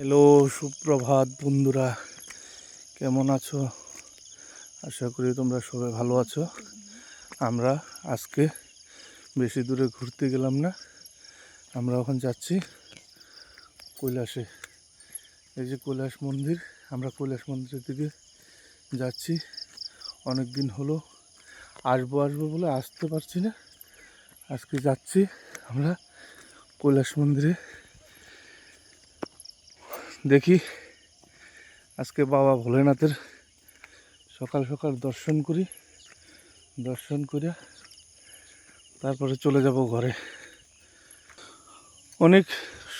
Hello, সুপ্রভাত বন্ধুরা। কেমন আছো? আশা করি তোমরা সবাই ভালো আছো। আমরা আজকে বেশি দূরে ঘুরতে গেলাম না। আমরা এখন যাচ্ছি কৈলাসে। এই যে কৈলাস মন্দির, আমরা কৈলাস মন্দিরের দিকে যাচ্ছি। অনেক দিন হলো আসব আসব বলে আসতে পারছি না। আজকে যাচ্ছি আমরা কৈলাস মন্দিরে। দেখি আজকে বাবা ভোলেনাথের সকাল সকাল দর্শন করি, দর্শন করে তারপরে চলে যাব ঘরে। অনেক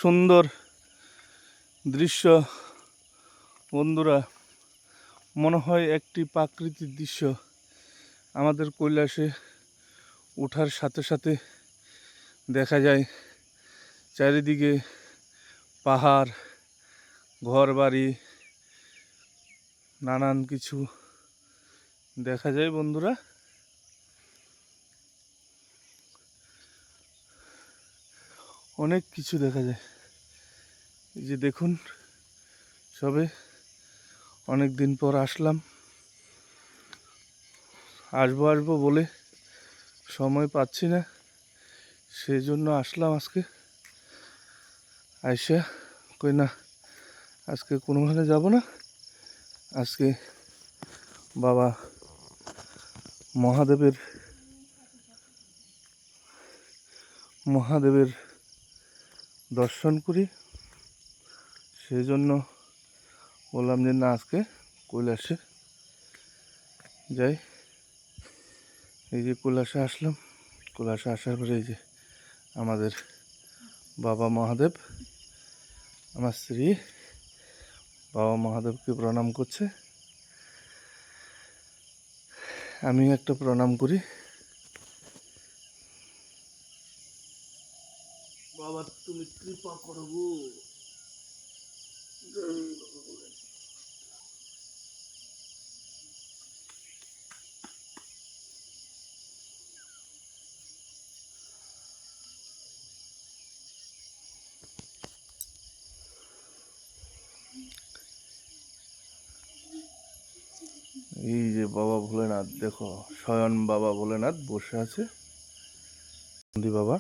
সুন্দর দৃশ্য বন্ধুরা, মনে হয় একটি প্রাকৃতিক দৃশ্য। আমাদের কৈলাসে ওঠার সাথে সাথে দেখা যায়, চারিদিকে পাহাড় ঘর বাড়ি নানান কিছু দেখা যায় বন্ধুরা। অনেক কিছু দেখা যায়। এই যে দেখুন, সবে অনেক দিন পর আসলাম। আসব আসব বলে সময় পাচ্ছি না সেই জন্য আসলাম আজকে। আইসা কই না? আজকে কোনোখানে যাব না। আজকে বাবা মহাদেবের মহাদেবের দর্শন করি। সেই জন্য বললাম যে না, আজকে কৈলাসে যাই। এই যে কৈলাসে আসলাম। কৈলাসে আসার পরে এই যে আমাদের বাবা মহাদেব, আমার স্ত্রী বাবা মহাদেবকে প্রণাম করছে। আমিও একটা প্রণাম করি। বাবা তুমি কৃপা করো এই যে বাবা ভোলেনাথ, দেখো স্বয়ন বাবা ভোলেনাথ বসে আছে। নন্দী বাবা,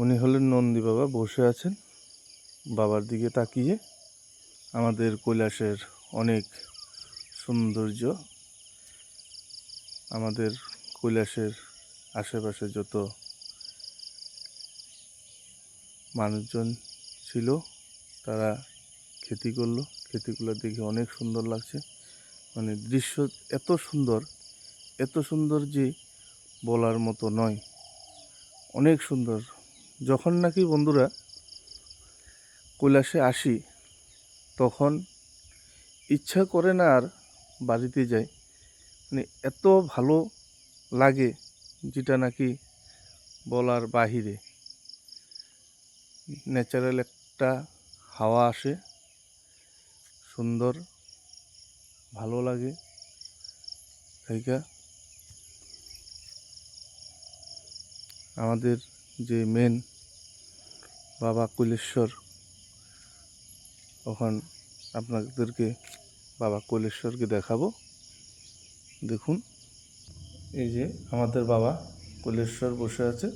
উনি হলেন নন্দী বাবা, বসে আছেন বাবার দিকে তাকিয়ে। আমাদের কৈলাসের অনেক সৌন্দর্য, আমাদের কৈলাসের আশেপাশে যত মানুষজন ছিল, তারা খেতি করল। খেতিগুলো দেখে অনেক সুন্দর লাগছে। মানে দৃশ্য এত সুন্দর এত সুন্দর যে বলার মতো নয়। অনেক সুন্দর। যখন নাকি বন্ধুরা কৈলাসে আসি, তখন ইচ্ছা করে না আর বাড়িতে যাই। মানে এত ভালো লাগে যেটা নাকি বলার বাহিরে। ন্যাচারাল একটা হাওয়া আসে, সুন্দর ভালো লাগে। জায়গা আমাদের যে মেন বাবা কৈলেশ্বর, ওখান আপনাদেরকে বাবা কৈলেশ্বরকে দেখাবো। দেখুন, এই যে আমাদের বাবা কৈলেশ্বর বসে আছে।